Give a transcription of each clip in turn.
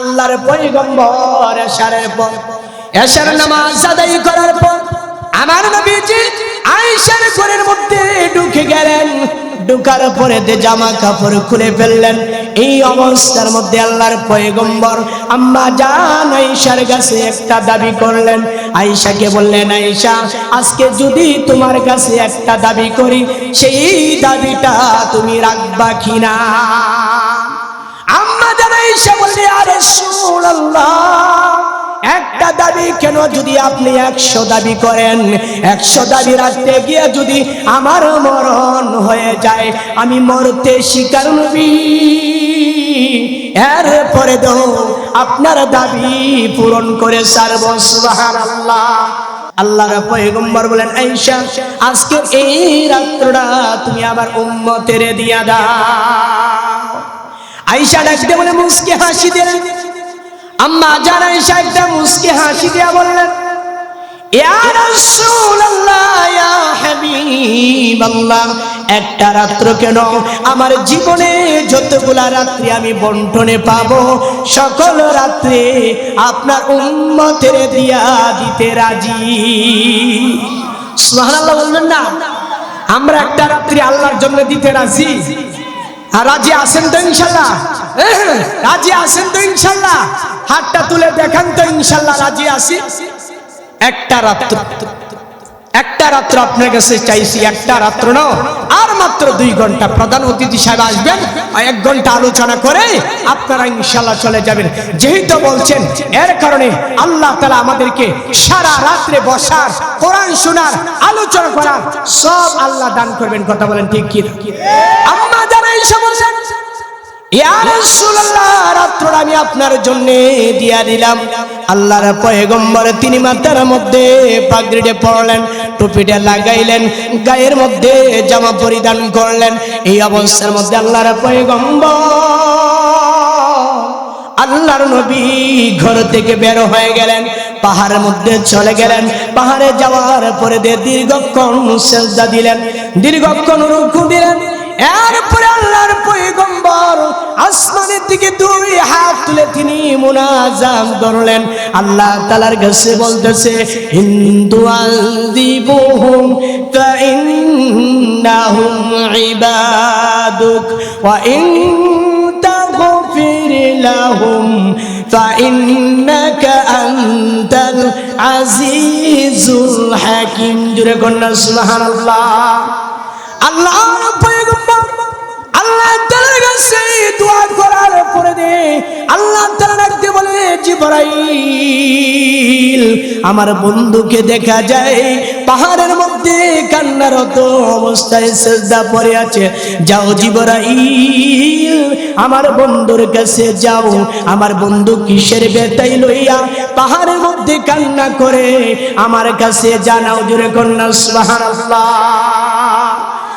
আল্লাহর পয়গম্বর এশারের পর। এশার নামাজ আদায় করার পর আমার নবীজি আয়েশার ঘরের মধ্যে ঢুকে গেলেন। ঢুকার পরে জামা কাপড় খুলে ফেললেন। এই অবস্থার মধ্যে আল্লাহর পয়গম্বর আম্মা জান আয়েশার কাছে একটা দাবি করলেন। আয়েশাকে বললেন, আয়েশা, আজকে যদি তোমার কাছে একটা দাবি করি, সেই দাবিটা তুমি রাখবা কিনা? আম্মা জান আয়েশা বললে আরে একটা দাবি কেন যদি আপনি একশো দাবি করেন? একশো দাবি রাখতে গিয়ে যদি আমার মরণ হয়ে যায়, আমি মরতে শিকার নবী। এরপরে দো আপনার দাবি পূরণ করে সারব আল্লাহ আল্লাহর পয়গম্বর বলেন আইসা আজকে এই রাত্রটা তুমি আমার উম্মতের দিয়া দাও। আইসা ডাকতে বলে মুসকে হাসি দিলেন আম্মা জান আইসা একটা মুসকে হাসি দিয়া বললেন একটা রাত্র কেন আমার জীবনে যতগুলা রাত্রি আমি বন্টনে পাবো, সকল রাত্রে আপনার উম্মতের দিয়া দিতে রাজি? সুবহানাল্লাহ বলবেন না, আমরা একটা রাত্রি আল্লাহর জন্য দিতে রাজি। রাজি আছেন তো ইনশাল্লাহ? হ্যাঁ, রাজি আছেন তো ইনশাল্লাহ? হাতটা তুলে দেখান তো ইনশাল্লাহ রাজি আছি। একটা রাত্র একটা রাত্র আপনার কাছে চাইছি একটা রাত্র না। আর মাত্র দুই ঘণ্টা প্রধান অতিথি সাহেব আসবেন এক ঘণ্টা আলোচনা করে আপনারা ইনশাল্লাহ চলে যাবেন। যেহেতু বলছেন এর কারণে আল্লাহ তালা আমাদেরকে সারা রাত্রে বসার কোরআন শোনার আলোচনা করার সব আল্লাহ দান করবেন। কথা বলেন ঠিক কি রাসূলুল্লাহ, রাত্রটা আমি আপনার জন্য দিয়া দিলাম। আল্লাহর পয়গম্বর তিনি মাথার মধ্যে পাগড়িতে পড়লেন টুপিটা লাগাইলেন, গায়ের মধ্যে জামা পরিধান করলেন। এই অবস্থার মধ্যে আল্লাহর পয়গম্বর আল্লাহর নবী ঘর থেকে বের হয়ে গেলেন, পাহাড়ের মধ্যে চলে গেলেন। পাহাড়ে যাওয়ার পরে দীর্ঘক্ষণ সেজদা দিলেন, দীর্ঘক্ষণ রুকু দিলেন। এরপরে আল্লাহর পয়গম্বর আসমানের দিকে দুই হাত তুলে তিনি মুনাজাম করলেন আল্লাহ তালার কাছে বলতেছে হিন্দু আলদিবুহুম فإنهم عبادك وإن تغفر لهم فإنك أنت العزيز الحكيم جرى قلنا سبحان الله الله পয়গম্বর পরে আমার বন্ধুকে দেখা যায়। পাহাড়ের মধ্যে কান্নারত অবস্থায় সেজদা পড়ে আছে। যাও জিবরাইল, আমার বন্ধুর কাছে যাও। আমার বন্ধু কিসের বেতাই লইয়া পাহাড়ের মধ্যে কান্না করে? আমার কাছে জানাও জুড়ে কন্যা, সুবহানাল্লাহ।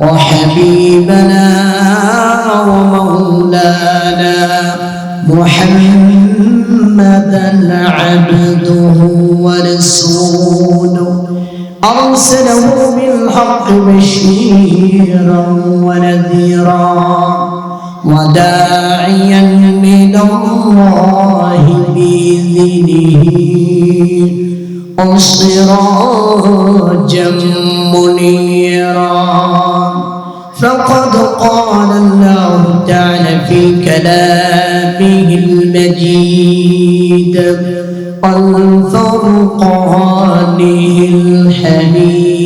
وحبيبنا ومولانا محمدا عبده ورسوله أرسله بالحق بشيرا ونذيرا وداعيا من الله بإذنه. وسراجا منيرا. فقد قال الله تعالى في كلامه المجيد والفرقانه الحميد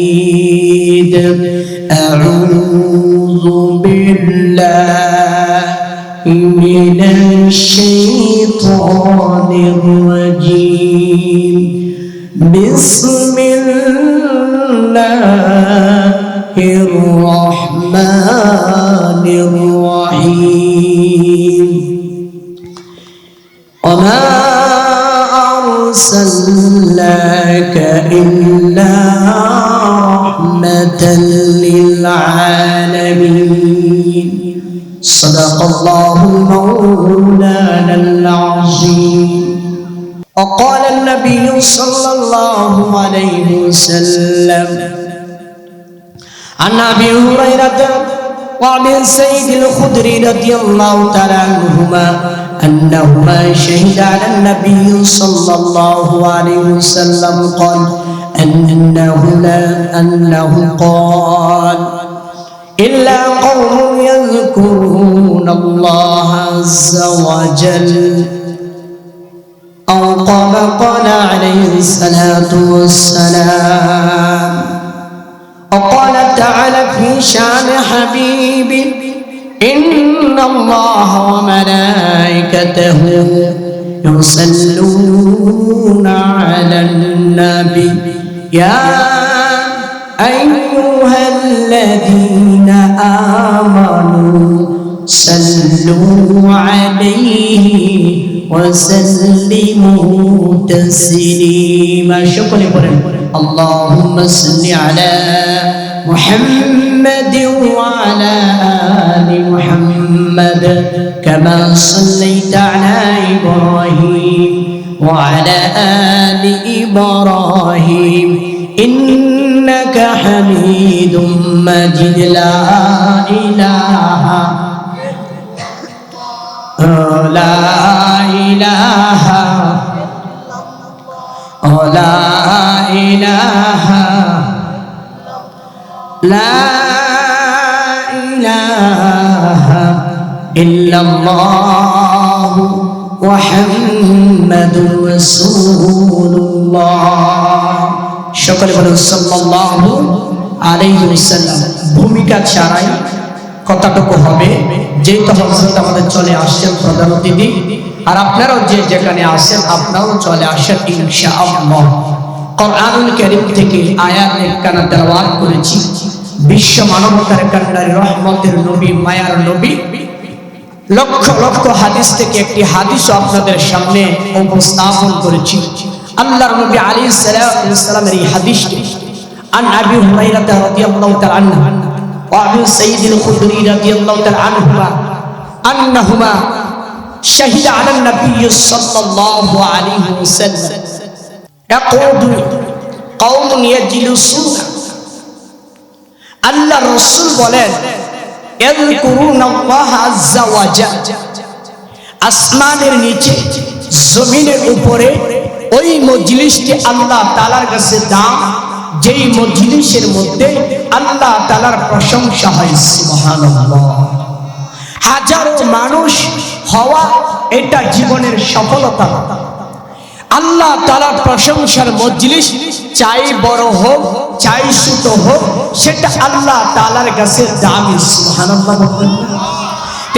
أعوذ بالله من الشيطان الرجيم. بسم الله الرحمن الرحيم وما أرسلناك إلا رحمة للعالمين صدق الله مولانا العظيم وقال النبي صلى الله عليه وسلم عن أبي هريرة وعن سيد الخدري رضي الله تعالى عنهما أنهما شهد على النبي صلى الله عليه وسلم قال أنه لا أنه قال إلا قوم يذكرون الله عز وجل. أو قال قال عليه الصلاة والسلام. وقال تعالى في شان حبيبي إن الله وملائكته يصلون على النبي. يا أيها الذين آمنوا صلوا عليه وسلموا تسليما. شكرا اللهم صل على محمد وعلى آل محمد كما صليت على إبراهيم وعلى آل إبراهيم. إنك حميد مجيد. لا إله لا إله لا إله لا إله إلا الله محمد رسول الله সকলে বলুন সাল্লাল্লাহু আলাইহি ওয়াসাল্লাম ভূমিকা ছাড়াই কথাটুকু হবে? যেই তো হজরত আমাদের চলে আসছেন প্রধান অতিথি। আর আপনারাও যে যেখানে আসেন আপনারাও চলে আসেন ইনশা আল্লাহ কোরআনুল কারীম থেকে আয়াত একখানা তেলাওয়াত করেছি। বিশ্ব মানবতার কান্ডারি রহমতের নবী, মায়ার নবী। লক্ষ লক্ষ হাদিস থেকে একটি হাদিস আপনাদের সামনে উপস্থাপন করেছি। আল্লাহর নবী আলী সালামের এই হাদিসটি। আন আবি হুরাইরা রাদিয়াল্লাহু তাআলা تعالى عنه وابي سيد الخدري رضي الله تعالى عنهما انهما شهد على النبي صلى الله عليه وسلم يقود قوم يجلسون আল্লাহ রসুল বলেন আসমানের নিচে জমিনের উপরে ওই মজলিসটি আল্লাহ তালার কাছে দাম যেই মজলিসের মধ্যে আল্লাহ তালার প্রশংসা হয়, সুবহানাল্লাহ। হাজারো মানুষ হওয়া এটা জীবনের সফলতা। আল্লাহ তালার প্রশংসার মজলিস চাই বড় হোক, চাই ছোট হোক, সেটা আল্লাহ তালার কাছে দামি, সুবহানাল্লাহ বলবেন না?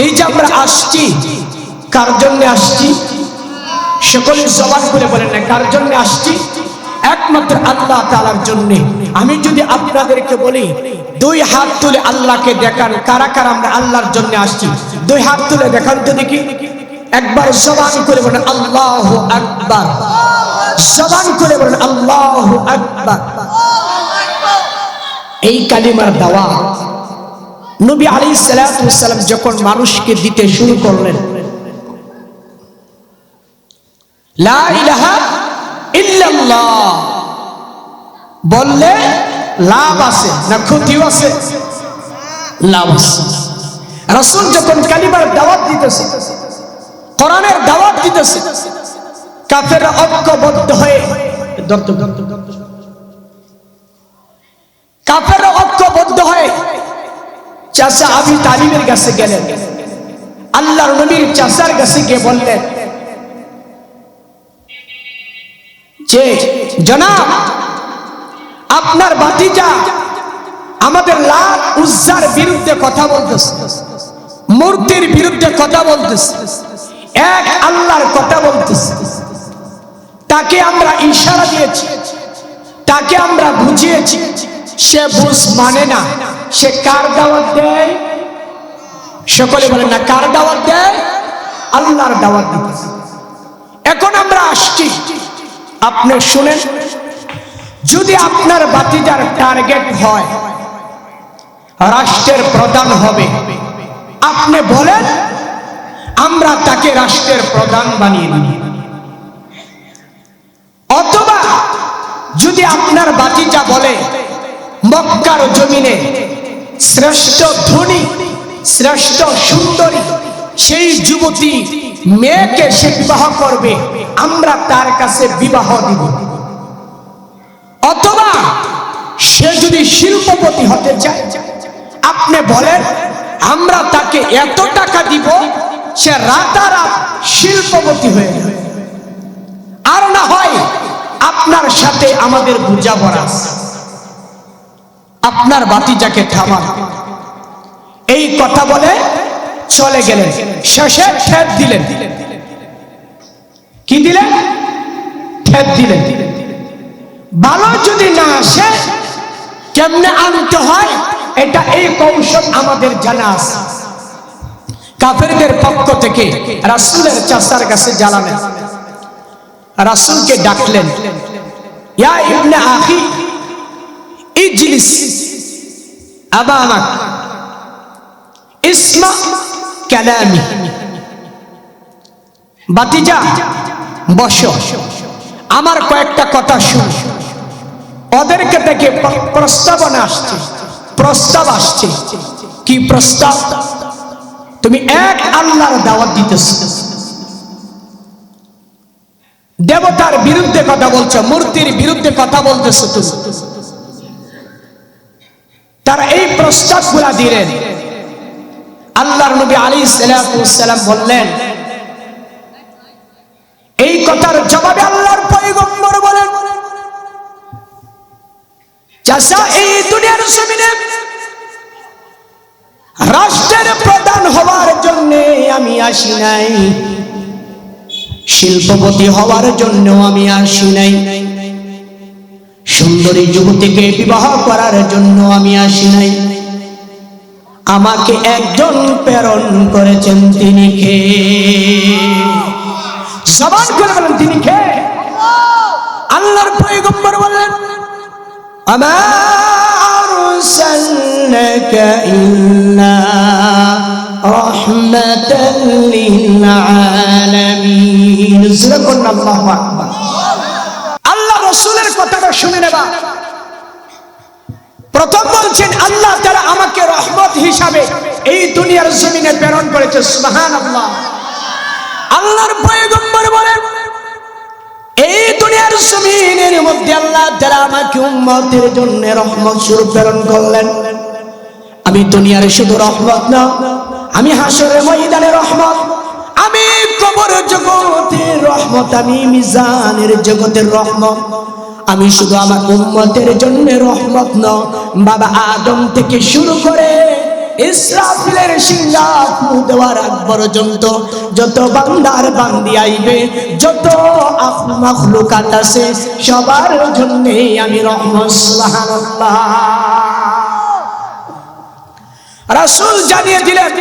এই যে আমরা আসছি, কার জন্য আসছি? সকলে জবান করে বলেন না, কার জন্য আসছি? একমাত্র আল্লাহ তালার জন্য। আমি যদি আপনাদেরকে বলি, দুই হাত তুলে আল্লাহকে দেখান, কারা কারা আমরা আল্লাহর জন্য আসছি? দুই হাত তুলে দেখান তো দেখি। একবার জবান করে বলেন, আল্লাহ আকবার। জবান করে বলেন, আল্লাহ আকবার। এই কালিমার দাওয়া নবী আলী সালাম যখন মানুষকে দিতে শুরু করলেন, লা ইলাহা বললে লাভ আছে না ক্ষতিও আছে? লাভ আছে। যখন দাওয়াত দিতেছে, কোরআনের দাওয়াত দিতেছে, কাফেররা ঐক্যবদ্ধ হয়ে দত্ত ঐক্যবদ্ধ হয়ে চাচা আবি তালিমের কাছে গেলেন। আল্লাহর নবীর চাচার কাছে গিয়ে বললেন যে, জনাব, আপনার বাতিজা আমাদের লাল উজ্জার বিরুদ্ধে কথা বলতেছে, মূর্তির বিরুদ্ধে কথা বলতেছে, এক আল্লাহর কথা বলতেছে। তাকে আমরা ইশারা দিয়েছি, তাকে আমরা বুঝিয়েছি, সে বুঝ মানে না, সে কার দাওয়াত দেয়? সকলে বলেন না, কার দাওয়াত দেয়? আল্লাহর দাওয়াত দিতেছে। এখন আমরা আসছি। আপনি শুনেন, যদি আপনার বাতিজার টার্গেট হয়, রাষ্ট্রের প্রধান হবে। আপনি বলেন, আমরা তাকে রাষ্ট্রের প্রধান বানিয়ে দিই অথবা যদি আপনার বাতিজা বলে, মক্কার জমিনে শ্রেষ্ঠ ধনী, শ্রেষ্ঠ সুন্দরী, সেই যুবতী মেয়েকে সে বিবাহ করবে, আমরা তার কাছে বিবাহ দিব। অথবা সে যদি শিল্পপতি হতে চায়, আপনি বলেন, আমরা তাকে এত টাকা দিব, সে রাতারাত শিল্পপতি হয়ে যাবে। আর না হয় আপনার সাথে আমাদের বোঝাপড়া। আপনার বাতিজাকে থামান এই কথা বলে চলে গেলেন। শেষে ঠেট দিলেন। কি দিলেন? ঠেট দিলেন। ভালো যদি না আসে, কেমনে আনতে হয়? এটা এই কৌশল আমাদের জানা আছে। কাফেরদের পক্ষ থেকে রাসূলের চাষার কাছে জ্বালালেন রাসূলকে ডাকলেন ইসমা কালামি। বাতিজা, বসো। আমার কয়েকটা কথা শুন। ওদেরকে থেকে প্রস্তাবনা আসছে। প্রস্তাব আসছে। কি প্রস্তাব? তুমি এক আল্লাহর দাওয়াত দিতেছ। দেবতার বিরুদ্ধে কথা বলছো, মূর্তির বিরুদ্ধে কথা বলতেছো তুমি। তারা এই প্রস্তাবগুলা দিলেন। আল্লাহর নবী আলী সালাম বললেন, এই কথার জবাবে আল্লাহর পয়গম্বর বলেন চাষা এই দুনিয়ার জমিনে রাষ্ট্রের প্রধান হওয়ার জন্য আমি আসি নাই, শিল্পপতি হওয়ার জন্য আমি আসি নাই, সুন্দরী যুবতীকে বিবাহ করার জন্য আমি আসি নাই। আমাকে একজন প্রেরণ করেছেন তিনি কে? সবান করে বলেন, তিনি কে? আল্লাহর পয়গম্বর বললেন, আমা আরসালনাকা ইল্লা রাহমাতাল লিল আলামিন। আল্লাহ রাসূলের কথাটা শুনে নেবা। প্রথম বলছেন, আল্লাহ তারা আমাকে রহমত হিসাবে এই দুনিয়ার জমিনে প্রেরণ করেছে, সুবহানাল্লাহ। আল্লাহর পয়গম্বর বলেন, এই দুনিয়ার জমিনের মধ্যে আল্লাহ তারা আমাকে উম্মতের জন্য রহমত স্বরূপ প্রেরণ করলেন। আমি দুনিয়ার শুধু রহমত না, আমি হাসরের ময়দানে রহমত, আমি কবর জগতের রহমত, আমি মিজানের জগতের রহমত আমি শুধু আমার উম্মতের জন্য রহমত ন, বাবা আদম থেকে শুরু করে আগ পর্যন্ত যত যত সবার আমি রাসূল জানিয়ে দিলেন,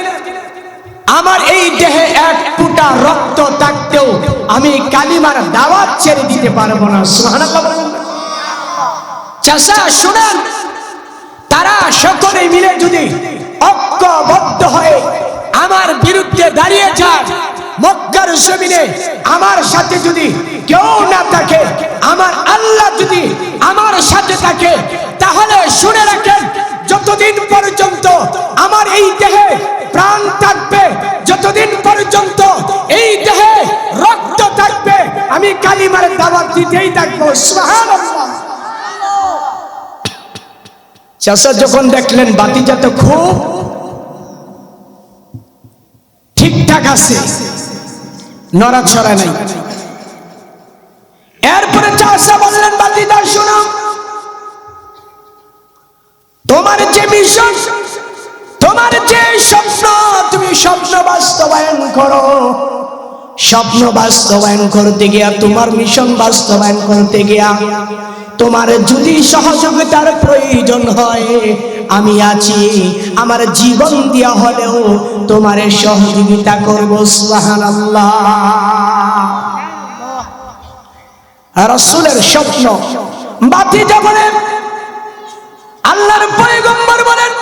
আমার এই দেহে এক ফুটা রক্ত থাকতেও আমি কালিমার দাওয়াত ছেড়ে দিতে পারব না, সুবহানাল্লাহ চাচা, শুনেন। তারা সকলে মিলে যদি ঐক্যবদ্ধ হয়ে আমার বিরুদ্ধে দাঁড়িয়ে যায়, মক্কার জমিনে আমার সাথে যদি কেউ না থাকে, আমার আল্লাহ যদি আমার সাথে থাকে, তাহলে শুনে রাখেন, যতদিন পর্যন্ত আমার এই দেহে প্রাণ থাকবে, যতদিন পর্যন্ত এই দেহে রক্ত থাকবে, আমি কালিমার দাওয়াত দিতেই থাকব, সুবহানাল্লাহ। চাষা যখন দেখলেন বাতিজা তো খুব ঠিকঠাক আছে নড়াছড়া নাই। এরপরে চাষা বললেন বাতিদা শোনো, তোমার যে মিশন, তোমার যে স্বপ্ন, তুমি স্বপ্ন বাস্তবায়ন করো। স্বপ্ন বাস্তবায়ন করতে গিয়া, তোমার মিশন বাস্তবায়ন করতে গিয়া তোমার যদি সহযোগিতার প্রয়োজন হয়, আমি আছি। আমার জীবন দিয়া হলেও তোমার সহযোগিতা করব রাসূলের স্বপ্ন বাতিজা বলেন, আল্লাহর পয়গম্বর বলেন,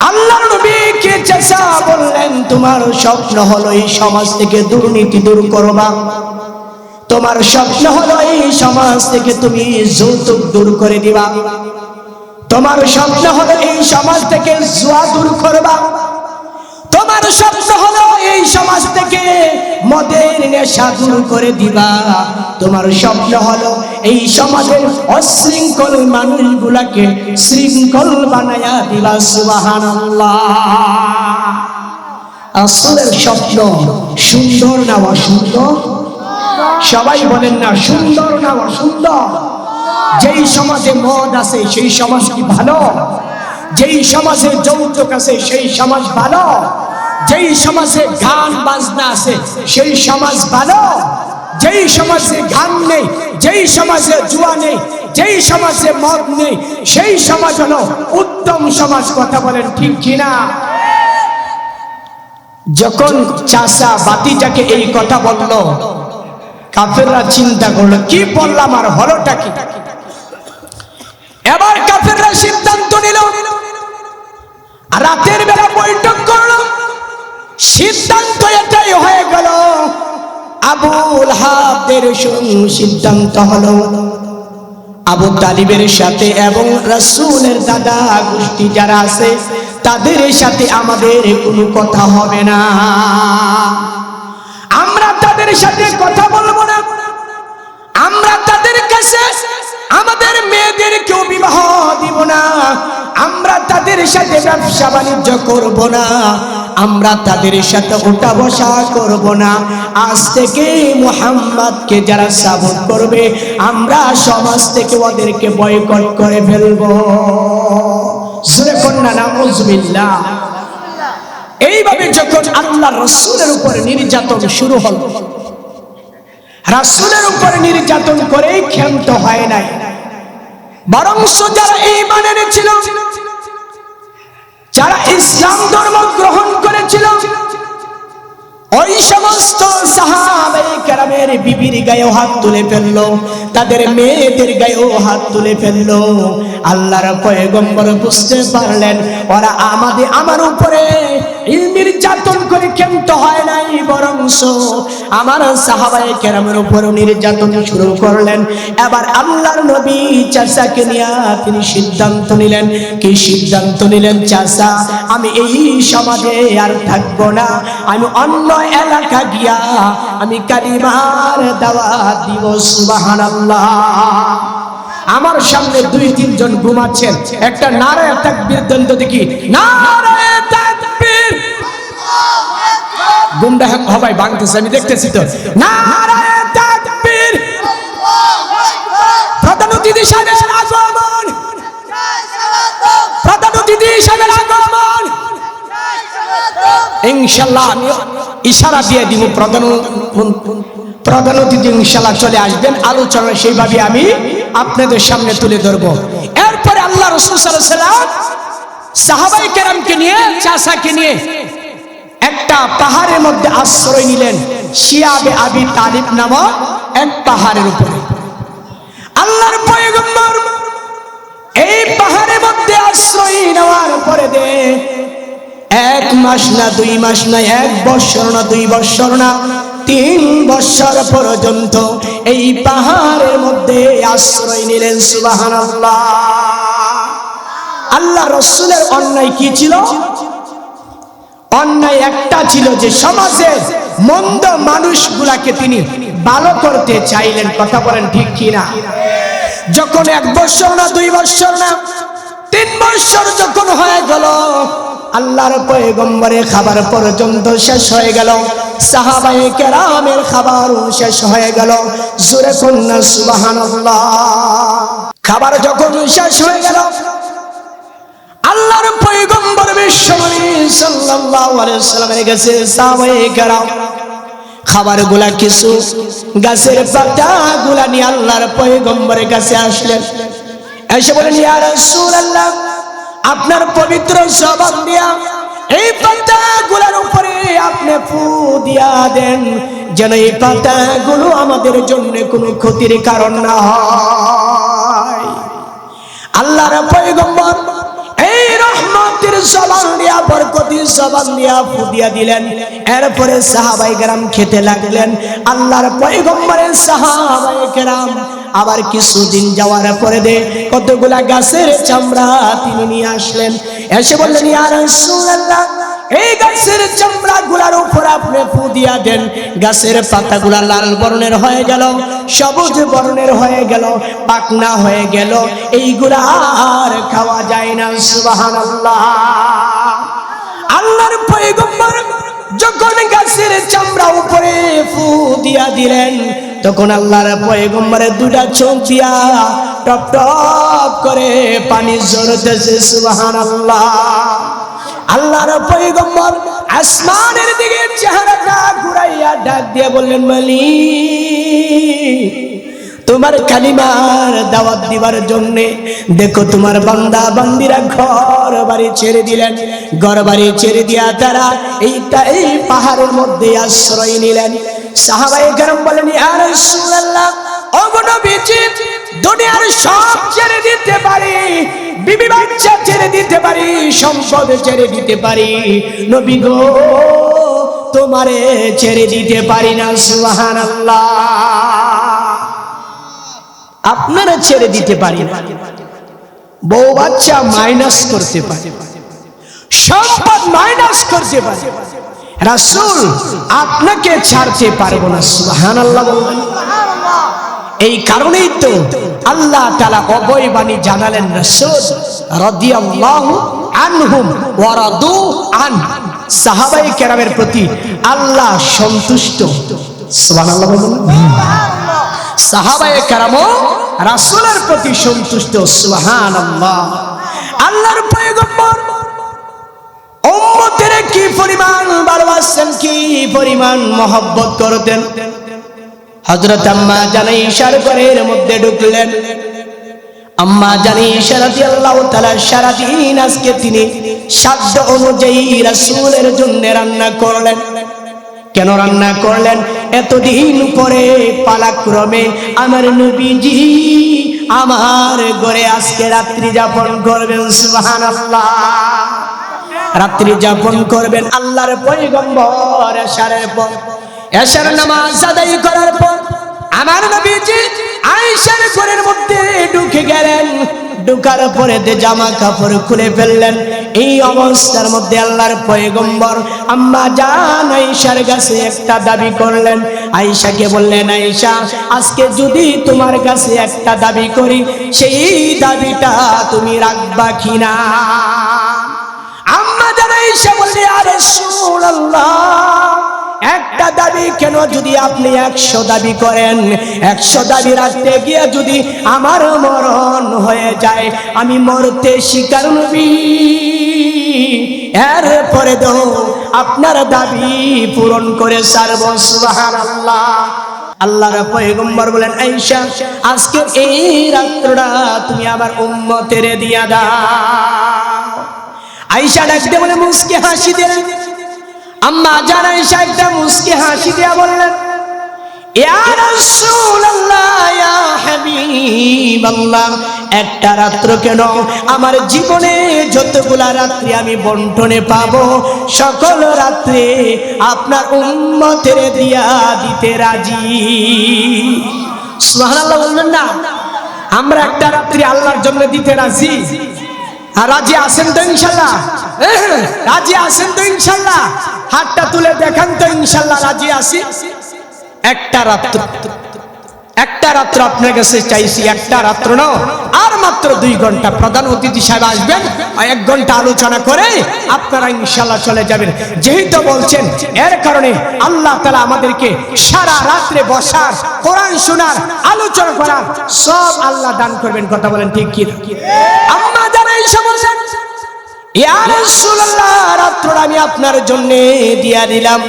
আল্লাহর নবীকে চাচা বললেন, তোমার স্বপ্ন হলো এই সমাজ থেকে দুর্নীতি দূর করবা। তোমার স্বপ্ন হলো এই সমাজ থেকে তুমি যৌতুক দূর করে দিবা। তোমার স্বপ্ন হলো এই সমাজ থেকে জুয়া দূর করবা। তোমার স্বপ্ন হলো এই সমাজ থেকে মদের নেশা দূর করে দিবা। তোমার স্বপ্ন হলো এই সমাজের অশৃঙ্খল মানুষগুলাকে শৃঙ্খল বানায়া দিবা, সুবহানাল্লাহ। আসলের স্বপ্ন সুন্দর না অসুন্দর? সবাই বলেন না, সুন্দর না অসুন্দর? যেই সমাজে মদ আছে, সেই সমাজ কি ভালো? যেই সমাজে যৌতুক আছে, সেই সমাজ ভালো? যেই সমাজে গান বাজনা আছে, সেই সমাজ ভালো? যেই সমাজে গান নেই, যেই সমাজে জুয়া নেই, যেই সমাজে মদ নেই, সেই সমাজ হলো উত্তম সমাজ, কথা বলেন ঠিক কিনা? যখন চাষা বাতিটাকে এই কথা বলল কাফেররা চিন্তা করল, কি বললাম আর হলোটা কি? এবার কাফেররা সিদ্ধান্ত নিল। রাতের বেলা বৈঠক করল। সিদ্ধান্ত এটাই হয়ে গেল। আবুল হাবদের সিদ্ধান্ত হলো। আবু তালিবের সাথে এবং রাসূলের দাদা গোষ্ঠী যারা আছে, তাদের সাথে আমাদের কোনো কথা হবে না। তাদের সাথে কথা বলব না। আমরা তাদের কাছে আমাদের মেয়েদেরকেও বিবাহ দিব না। আমরা তাদের সাথে ব্যবসা বাণিজ্য করব না। আমরা তাদের সাথে ওঠা বসা করব না। আজ থেকে মুহাম্মাদকে যারা সাবন করবে, আমরা সমাজ থেকে ওদেরকে বয়কট করে ফেলব। সুরে কন্যা নামুজবিল্লাহ এইভাবে যখন আল্লাহ রসুলের উপরে নির্যাতন শুরু হলো, রাসুলের উপরে নির্যাতন করে ক্ষান্ত হয় নাই। বরং যারা এই মানের ছিল যারা ইসলাম ধর্ম গ্রহণ করেছিল, ওই সমস্ত সাহাবাই কেরামের বিবির গায়েও হাত তুলে ফেলল, তাদের মেয়েদের গায়েও হাত তুলে ফেলল। আল্লাহর পয়গম্বর বুঝতে পারলেন, ওরা আমাদের আমার উপরে নির্যাতন করে ক্ষান্ত হয় নাই বরং আমার সাহাবাই কেরামের উপরও নির্যাতন শুরু করলেন। এবার আল্লাহর নবী চাষাকে নিয়ে তিনি সিদ্ধান্ত নিলেন। কি সিদ্ধান্ত নিলেন চাষা আমি এই সমাজে আর থাকব না, আমি অন্য এলাকা গিয়া আমি কালিমার দাওয়াত দিব, সুবহানাল্লাহ। আমার সামনে দুই, তিনজন ঘুমাচ্ছেন। একটা নারায় তাকবীর দন্ত দেখি। নারায় তাকবীর! গুমটা হবাই, ভাঙতেছে, আমি দেখতেছি তো। অতিথি ইশারা দিয়ে দিব, প্রধান প্রধান অতিথি ইনশাল্লাহ চলে আসবেন। আলোচনা সেইভাবে আমি আপনাদের সামনে তুলে ধরব। এরপরে আল্লাহ রসুল সাল্লাম সাহাবাই কেরামকে নিয়ে চাষাকে নিয়ে একটা পাহাড়ের মধ্যে আশ্রয় নিলেন শিয়াবে আবি তালিব নামক এক পাহাড়ের উপরে। আল্লাহর এই পাহাড়ের মধ্যে আশ্রয় নেওয়ার পরে দে, এক মাস না দুই মাস না, এক বৎসর না দুই বৎসর না তিন বৎসর পর্যন্ত এই পাহাড়ের মধ্যে আশ্রয় নিলেন সুবাহান আল্লাহ রসুলের অন্যায় কি ছিল? অন্যায় একটা ছিল যে সমাজের মন্দ মানুষগুলাকে তিনি ভালো করতে চাইলেন। কথা বলেন ঠিক কিনা? যখন এক বৎসর না, দুই বৎসর না, তিন বৎসর যখন হয়ে গেল, আল্লাহর পয়গম্বরে খাবার পর্যন্ত শেষ হয়ে গেল। সাহাবায়ে কেরামের খাবার শেষ হয়ে গেল। জোরে কন্যা সুবহানাল্লাহ। খাবার যখন শেষ হয়ে গেল, আল্লাহর পয়গম্বর বিশ্বনবী সাল্লাল্লাহু সাল্লামের কাছে সাহাবায়ে কেরাম খাবারগুলা কিছু গাছের পাতা গুলা নিয়ে আল্লাহর পয়গম্বরের কাছে আসলেন। এসে বলেন, ইয়া রাসূলুল্লাহ, আপনার পবিত্র জবান দিয়া এই পাতা গুলার উপরে আপনি ফু দিয়া দেন। যেন এই পাতা গুলো আমাদের জন্য কোনো ক্ষতির কারণ না হয়। আল্লাহর পয়গম্বর এই রহমতের জবান দিয়া, বরকতির জবান দিয়া ফুদিয়া দিলেন। এরপরে সাহাবাই গ্রাম খেতে লাগলেন। আল্লাহর পয়গম্বরের সাহাবাই গ্রাম আবার কিছুদিন যাওয়ার পরে দে কতগুলা গাছের চামড়া তিনি নিয়ে আসলেন। এসে বললেন, ইয়া রাসূলুল্লাহ, এই গাছের চামড়া গুলার উপর আপনি ফু দিয়া দেন। গাছের পাতাগুলা লাল বর্ণের হয়ে গেল, সবুজ বর্ণের হয়ে গেল, পাকনা হয়ে গেল। এইগুলা আর খাওয়া যায় না, সুবহানাল্লাহ। আল্লাহর পয়গম্বর যখন গাছের চামড়া উপরে ফু দিয়া দিলেন তখন আল্লাহর পয়গম্বরের দুটা চোখ টপ টপ করে পানি ঝরতেছে, সুবহানাল্লাহ। আল্লাহর পয়গম্বর আসমানের দিকে চেহারাটা ঘুরাইয়া ডাক দিয়ে বললেন মালি তোমার কালিমার দাওয়াত দিবার জন্যে দেখো তোমার বান্দা বান্দিরা ঘর বাড়ি ছেড়ে দিলেন। ঘর বাড়ি ছেড়ে দিয়া তারা এইটা এই পাহাড়ের মধ্যে আশ্রয় নিলেন। সাহাবাই গরম বলেন আর রাসূলুল্লাহ অগণবিচি দুনিয়ার সব ছেড়ে দিতে পারি, বিবি বাচ্চা ছেড়ে দিতে পারি, সম্পদ ছেড়ে দিতে পারি। নবী গো, তোমারে ছেড়ে দিতে পারি না, সুবহানাল্লাহ। আপনারা ছেড়ে দিতে পারি না। বউ বাচ্চা মাইনাস করতে পারে। সম্পদ মাইনাস করতে পারে। রাসূল, আপনাকে ছাড়তে পারব না বলবেন এই কারণেই তো আল্লাহ তালা অবয় বাণী জানালেন রসুল, রাদিয়াল্লাহু আনহুম ওয়া রাদু আন। সাহাবাই কেরামের প্রতি আল্লাহ সন্তুষ্ট। সুবহানাল্লাহ বলুন সাহাবাই কেরামও রাসূলের প্রতি সন্তুষ্ট, সুবহানাল্লাহ। আল্লাহর পয়গম্বর কি পরিমাণ ভালোবাসেন কি পরিমাণ মহব্বত করতেন? হজরত আম্মা জানাই ইশার ঘরের মধ্যে ঢুকলেন। আম্মা জানি ইশারাতি আল্লাহ তাআলা সারাদিন আজকে তিনি সাধ্য অনুযায়ী রাসূলের জন্য রান্না করলেন। কেন রান্না করলেন? এতদিন পরে পালাক্রমে আমার নবীজি আমার ঘরে আজকে রাত্রি যাপন করবেন, সুবহানাল্লাহ। রাত্রি যাপন করবেন আল্লাহর পয়গম্বর এশারের পর। এশার নামাজ আদায় করার পর আমার নবীজি আয়েশার ঘরের মধ্যে ঢুকে গেলেন। ঢুকার পরে জামা কাপড় খুলে ফেললেন। এই অবস্থার মধ্যে আল্লাহর পয়গম্বর আম্মা জান আয়েশার কাছে একটা দাবি করলেন। আয়েশাকে বললেন, আয়েশা, আজকে যদি তোমার কাছে একটা দাবি করি, সেই দাবিটা তুমি রাখবা কিনা? আম্মা জানাই সে বললে, আরে একটা দাবি কেন যদি আপনি একশো দাবি করেন? একশো দাবি রাখতে গিয়ে যদি আমার মরণ হয়ে যায়, আমি মরতে শিকার নবী। এর পরে দো আপনার দাবি পূরণ করে সারব সুবহানাল্লাহ। আল্লাহর পয়গম্বর বলেন, আয়েশা আজকে এই রাত্রটা তুমি আমার উম্মতের দিয়া দাও। আইসা ডাকতে বলে মুসকে হাসি দিলেন আম্মা জান আইসা একটা মুসকে হাসি দিয়া বললেন একটা রাত্র কেন আমার জীবনে যতগুলা রাত্রি আমি বন্টনে পাবো, সকল রাত্রে আপনার উম্মতের দিয়া দিতে রাজি? সুবহানাল্লাহ বলবেন না। আমরা একটা রাত্রি আল্লাহর জন্য দিতে রাজি। রাজি আছেন তো ইনশাল্লাহ? হ্যাঁ, রাজি আছেন তো ইনশাল্লাহ? হাতটা তুলে দেখান তো ইনশাল্লাহ রাজি আছি। একটা রাত্র। একটা রাত্র আপনার কাছে চাইছি একটা রাত্র নাও আর মাত্র দুই ঘণ্টা। প্রধান অতিথি সাহেব আসবেন আর এক ঘণ্টা আলোচনা করে আপনারা ইনশাল্লাহ চলে যাবেন। যেহেতু বলছেন এর কারণে আল্লাহ তালা আমাদেরকে সারা রাত্রে বসার কোরআন শোনার আলোচনা করার সব আল্লাহ দান করবেন। কথা বলেন ঠিক কি? আম্মা আমি আপনার জন্য দিয়া দিলাম।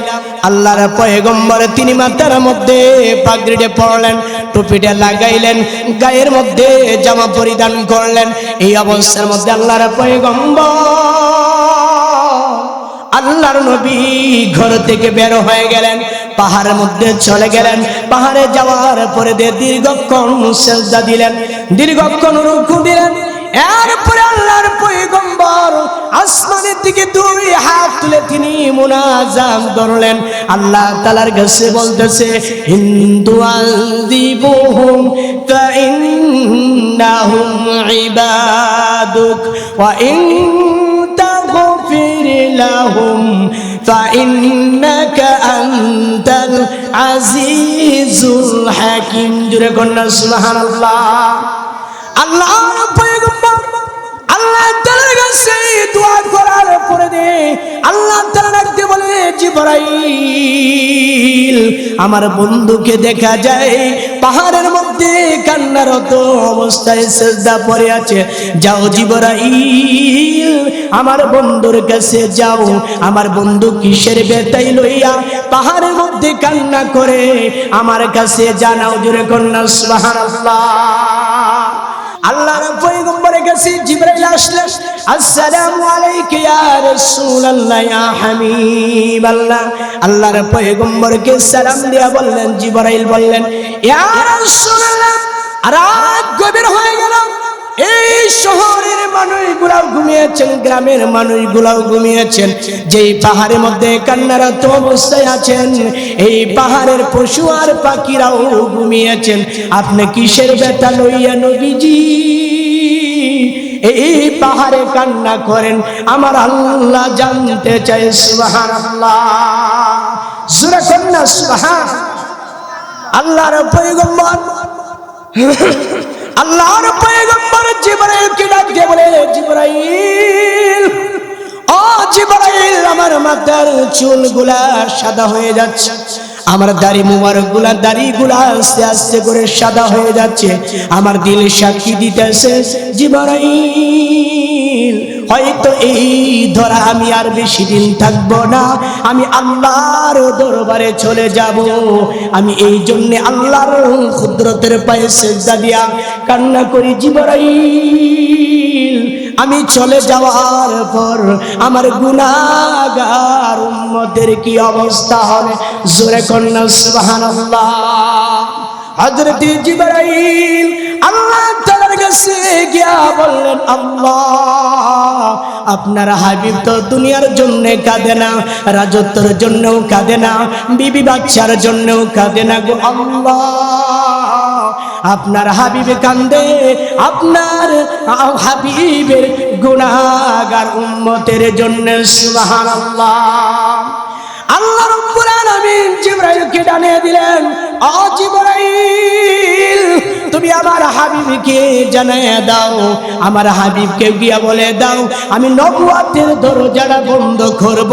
আল্লাহর পয়গম্বর তিনি মাথার মধ্যে পাগড়িটা পরলেন, টুপিটা লাগাইলেন, গায়ের মধ্যে জামা পরিধান করলেন। এই অবস্থার মধ্যে আল্লাহর পয়গম্বর আল্লাহর নবী ঘর থেকে বের হয়ে গেলেন, পাহাড়ের মধ্যে চলে গেলেন। পাহাড়ে যাওয়ার পরে দীর্ঘক্ষণ দিলেন, দীর্ঘক্ষণ রুকু দিলেন। এরপরে আল্লাহর পয়গম্বর আসমানের দিকে দুই হাত তুলে তিনি মুনাজাম করলেন আল্লাহ তালার কাছে বলতেছে হিন্দু আযিবুহুম ফাইন্নাহুম ইবাদুক ওয়া ইন تغفر لهم فإنك أنت العزيز الحكيم جرى كنا سبحان الله الله পয়গম্বর আল্লাহ তাআলার কাছে করার পরে দে আল্লাহ তাআলা ডাকতে বলে জিবরাইল, আমার বন্ধুকে দেখা যায়, পাহাড়ের মধ্যে কান্নারত অবস্থায় সেজদা পড়ে আছে। যাও জিবরাইল, আমার বন্ধুর কাছে যাও, আমার বন্ধু কিসের বেতাই লইয়া পাহাড়ের মধ্যে কান্না করে, আমার কাছে জানাও জুড়ে কন্যা, সুবহানাল্লাহ। আল্লাহর পয়গম্বরের কাছে জিবরাইল আসলেন আসসালামু আলাইকা ইয়া রাসূলুল্লাহ, ইয়া হাবিবাল্লাহ। আল্লাহর পয়গম্বরকে সালাম দিয়া বললেন, জিবরাইল বললেন, ইয়া রাসূলুল্লাহ রাত গভীর হয়ে গেল। এই শহরের মানুষগুলাও ঘুমিয়েছেন, গ্রামের মানুষগুলাও ঘুমিয়েছেন। যেই পাহাড়ের মধ্যে কান্নারত অবস্থায় আছেন, এই পাহাড়ের পশু আর পাখিরাও ঘুমিয়েছেন। আপনি কিসের ব্যথা লইয়া নবীজি? এই পাহাড়ে কান্না করেন, আমার আল্লাহ জানতে চাই সুবাহান আল্লাহ কন্যা, সুবাহান। আল্লাহর পয়গম্বর। আল্লাহর পয়গম্বর জিবরাইলকে ডাক দিয়ে বলে জিবরাইল, ও জিবরাইল, আমার মাথার চুলগুলা সাদা হয়ে যাচ্ছে, আমার দাড়ি মুবারকগুলা দাড়ি গুলা আস্তে আস্তে করে সাদা হয়ে যাচ্ছে, আমার দিল সাক্ষী দিতেছে জিবরাইল। হয়তো এই ধরা আমি আর বেশি দিন থাকব না। আমি আল্লাহর দরবারে চলে যাব। আমি এই জন্যে আল্লাহর ক্ষুদ্রতের পায়ে সেজদা দিয়া কান্না করি, জিবরাইল, আমি চলে যাওয়ার পর আমার গুনাগার উম্মতের কি অবস্থা হবে? জোরে কন্যা, সুবহানাল্লাহ। হযরত জিবরাইল আল্লাহ গিয়া বললেন, আল্লাহ, আপনার হাবিব তো দুনিয়ার জন্য কাঁদে না, রাজত্বর জন্যও কাঁদে না, বিবি বাচ্চার জন্যও কাঁদে না গো আল্লাহ। আপনার হাবিবে কান্দে আপনার হাবিবের গুনাহগার উম্মতের জন্য, সুবহানাল্লাহ। আল্লাহ রব্বুল আলামিন জিবরাইলকে ডানিয়ে দিলেন, ও জিবরাইল, তুমি আমার হাবিবকে জানিয়ে দাও, আমার হাবিবকে গিয়া বলে দাও, আমি নবুয়াতের দরজাটা বন্ধ করব,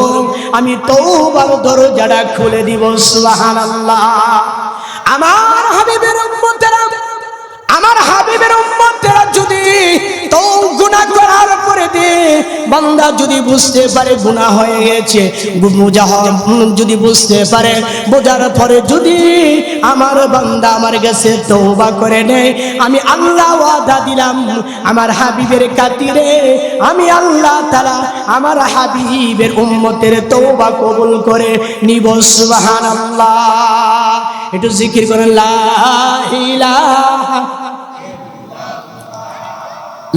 আমি তওবার দরজাটা খুলে দিব, সুবহানাল্লাহ। আমার হাবিবের উম্মতেরা, আমার হাবিবের উম্মতেরা যদি আমার বান্দা আমার আমি আল্লাহ ওয়াদা দিলাম আমার হাবিবের কাতিরে আমি আল্লাহ তাআলা আমার হাবিবের উম্মতের তওবা কবুল করে নিব, সুবহানাল্লাহ। একটু জিকির করেন, লা ইলাহা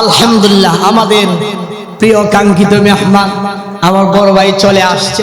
আলহামদুলিল্লাহ আমাদের প্রিয় কাঙ্ক্ষিত মেহমান আমার বড় ভাই চলে আসছে।